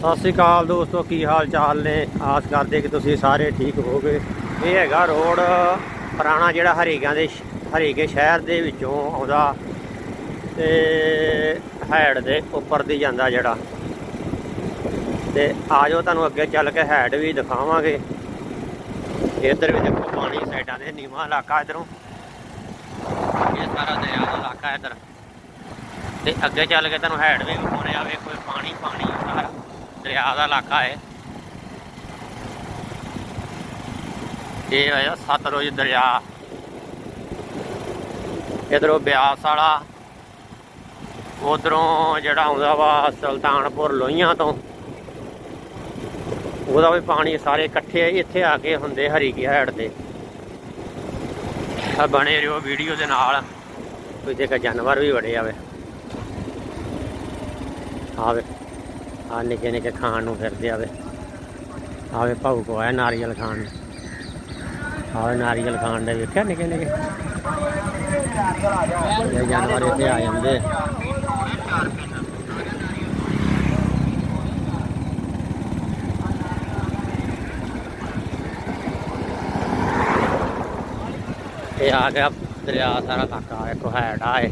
ਸਤਿ ਸ੍ਰੀ ਅਕਾਲ ਦੋਸਤੋ, ਕੀ ਹਾਲ ਚਾਲ ਨੇ? ਆਸ ਕਰਦੇ ਕਿ ਤੁਸੀਂ ਸਾਰੇ ਠੀਕ ਹੋਗੇ ਇਹ ਹੈਗਾ ਰੋਡ, ਪੁਰਾਣਾ ਜਿਹੜਾ ਹਰੀਕਾਂ ਦੇ ਸ਼- ਹਰੀਕੇ ਸ਼ਹਿਰ ਦੇ ਵਿੱਚੋਂ ਆਉਂਦਾ ਤੇ ਹੈਡ ਦੇ ਉੱਪਰ ਦੀ ਜਾਂਦਾ ਜਿਹੜਾ। ਤੇ ਆਜੋ ਤੁਹਾਨੂੰ ਅੱਗੇ ਚੱਲ ਕੇ ਹੈਡ ਵੀ ਦਿਖਾਵਾਂਗੇ। ਇੱਧਰ ਵੀ ਦੇਖੋ ਪਾਣੀ ਸਾਈਡਾਂ ਦੇ ਨੀਵਾਂ ਇਲਾਕਾ ਇਧਰੋਂ। ਇਹ ਸਾਰਾ ਦਰਿਆ ਦਾ ਇਲਾਕਾ ਇੱਧਰ। ਤੇ ਅੱਗੇ ਚੱਲ ਕੇ ਤੁਹਾਨੂੰ ਹੈਡ ਵੀ ਵਿਖਾਉਣੇ ਆ, ਵੇਖੋ ਪਾਣੀ ਪਾਣੀ। ਦਰਿਆ ਦਾ ਇਲਾਕਾ ਹੈ। ਇਹ ਆਇਆ ਸਤਲੁਜ ਦਰਿਆ। ਇਧਰੋਂ ਬਿਆਸ ਵਾਲਾ, ਉਧਰੋਂ ਜਿਹੜਾ ਆਉਂਦਾ ਵਾ ਸੁਲਤਾਨਪੁਰ ਲੋਹੀਆਂ ਤੋਂ, ਉਹਦਾ ਵੀ ਪਾਣੀ ਸਾਰੇ ਇਕੱਠੇ ਇੱਥੇ ਆ ਕੇ ਹੁੰਦੇ ਹਰੀ ਕੀ ਹੈਡ ਤੇ ਆ ਬਣੇ ਰਿਓ ਵੀਡੀਓ ਦੇ ਨਾਲ, ਕੋਈ ਦੇਖਾ ਜਾਨਵਰ ਵੀ ਬੜੇ ਆਵੇ ਆਵੇ ਆ ਨਿੱਕੇ ਨਿੱਕੇ ਖਾਣ ਨੂੰ ਫਿਰਦੇ ਆਵੇ ਆਵੇ ਭਾਊ ਕੋ ਆਇਆ ਨਾਰੀਅਲ ਖਾਣ। ਨੂੰ ਆਵੇ ਨਾਰੀਅਲ ਖਾਣ ਦੇ ਵੇਖਿਆ ਨਿੱਕੇ ਨਿੱਕੇ? ਇਹ ਜਾਨਵਰ ਇੱਥੇ ਆ ਜਾਂਦੇ। ਇਹ ਆ ਗਿਆ ਦਰਿਆ ਸਾਰਾ ਇਲਾਕਾ ਇੱਕ ਹੈਡ ਆਏ ਇਹ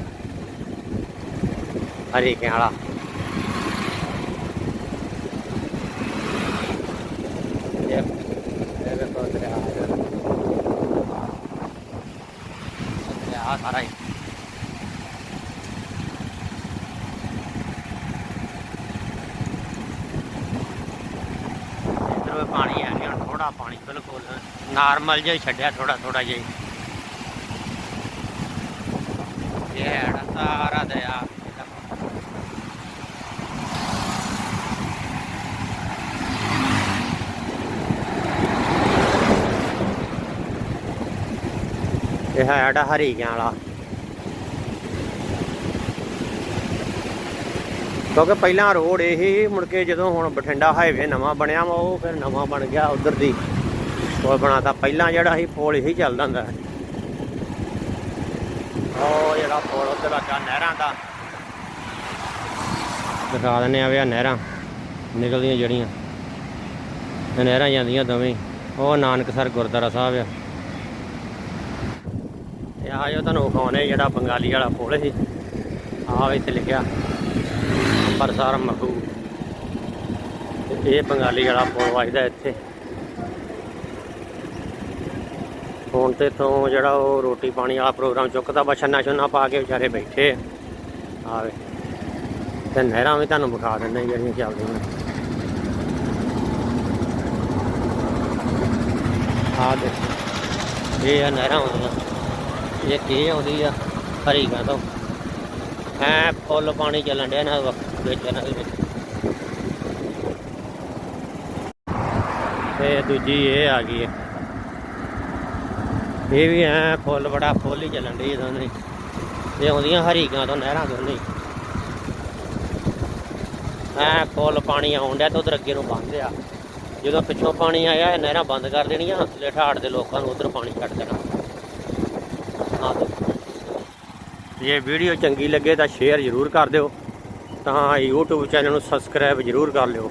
ਹਰੀਕੇ ਵਾਲਾ ਇਹ ਇਹ ਵੇਖੋ ਦਰਿਆ ਆ ਗਿਆ। ਦਰਿਆ ਸਾਰਾ ਹੀ ਇੱਧਰ ਪਾਣੀ ਹੈ ਨਹੀਂ ਥੋੜਾ ਪਾਣੀ, ਬਿਲਕੁਲ ਨਾਰਮਲ ਜਿਹਾ ਛੱਡਿਆ ਥੋੜਾ ਥੋੜਾ ਜਿਹਾ ਹੀ। ਇਹ ਹੈ ਸਾਰਾ ਦਰਿਆ ਇਹ ਹੈ ਸਾਡਾ ਹਰੀਕਿਆਂ ਵਾਲਾ। ਕਿਉਂਕਿ ਪਹਿਲਾਂ ਰੋਡ ਇਹ ਹੀ ਮੁੜ ਕੇ ਜਦੋਂ ਹੁਣ ਬਠਿੰਡਾ ਹਾਈਵੇ ਨਵਾਂ ਬਣਿਆ ਵਾ, ਉਹ ਫਿਰ ਨਵਾਂ ਬਣ ਗਿਆ ਉਧਰ ਦੀ। ਪੁਲ ਬਣਾਤਾ ਪਹਿਲਾਂ ਜਿਹੜਾ ਸੀ, ਪੁਲ ਇਹੀ ਚੱਲਦਾ ਹੁੰਦਾ। ਉਹ ਜਿਹੜਾ ਪੁਲ ਉੱਧਰ ਲੱਗਾ ਨਹਿਰਾਂ ਦਾ। ਦਿਖਾ ਦਿੰਦੇ ਆ ਵੀ ਨਹਿਰਾਂ ਨਿਕਲਦੀਆਂ ਜਿਹੜੀਆਂ। ਨਹਿਰਾਂ ਜਾਂਦੀਆਂ ਦੋਵੇਂ। ਹੀ। ਉਹ ਨਾਨਕਸਰ ਗੁਰਦੁਆਰਾ ਸਾਹਿਬ ਆ। ਇਹ ਆ ਜੋ ਤੁਹਾਨੂੰ ਵਿਖਾਉਣੇ, ਜਿਹੜਾ ਬੰਗਾਲੀ ਵਾਲਾ ਪੁਲ ਸੀ, ਆਹ ਇੱਥੇ ਲਿਖਿਆ, ਅੰਬਰਸਰ ਮਖੂ। ਇਹ ਬੰਗਾਲੀ ਵਾਲਾ ਪੁਲ ਵੱਜਦਾ ਇੱਥੇ। ਫੋਨ ਤੇ ਤੋਂ ਜਿਹੜਾ ਉਹ ਰੋਟੀ ਪਾਣੀ ਵਾਲਾ ਪ੍ਰੋਗਰਾਮ ਚੁੱਕਦਾ ਵਾ ਛੰਨਾ ਛੁੰਨਾ ਪਾ ਕੇ ਵਿਚਾਰੇ ਬੈਠੇ ਆਵੇ। ਤੇ ਨਹਿਰਾਂ ਵੀ ਤੁਹਾਨੂੰ ਵਿਖਾ ਦਿੰਦੇ ਜਿਹੜੀਆਂ ਚੱਲਦੀਆਂ ਨੇ। ਆ ਦੇ ਇਹ ਨਹਿਰਾਂ ਆਉਂਦੀਆਂ ਇਹ ਕੀ ਆਉਂਦੀ ਆ ਹਰੀਗਾ ਤੋਂ। ਐ ਫੁੱਲ ਪਾਣੀ ਚੱਲਣ ਡਿਆ ਨਾ ਵਿੱਚ ਇਹਨਾਂ ਦੇ ਵਿੱਚ ਤੇ ਦੂਜੀ ਇਹ ਆ ਗਈ ਹੈ ਇਹ ਵੀ ਐ ਫੁੱਲ ਬੜਾ ਫੁੱਲ ਹੀ ਚੱਲਣ ਡਈ ਦੋਨੇ ਇਹ ਆਉਂਦੀਆਂ ਹਰੀਕਾਂ ਤੋਂ ਨਹਿਰਾਂ ਦੋਨੇ ਹੀ। ਐ ਫੁੱਲ ਪਾਣੀ ਆਉਣ ਡਿਆ ਤੇ ਉਧਰ ਅੱਗੇ ਨੂੰ ਬੰਦ ਆ ਜਦੋਂ ਪਿੱਛੋਂ ਪਾਣੀ ਆਇਆ, ਇਹ ਨਹਿਰਾਂ ਬੰਦ ਕਰ ਦੇਣੀਆਂ ਹਸਲੇ ਦੇ ਲੋਕਾਂ ਨੂੰ ਉਧਰ ਪਾਣੀ ਛੱਡ ਦੇਣਾ। ਜੇ ਵੀਡੀਓ ਚੰਗੀ ਲੱਗੇ ਤਾਂ ਸ਼ੇਅਰ ਜ਼ਰੂਰ ਕਰ ਦਿਓ। ਤਾਂ YouTube ਚੈਨਲ ਨੂੰ ਸਬਸਕ੍ਰਾਈਬ ਜ਼ਰੂਰ ਕਰ ਲਿਓ।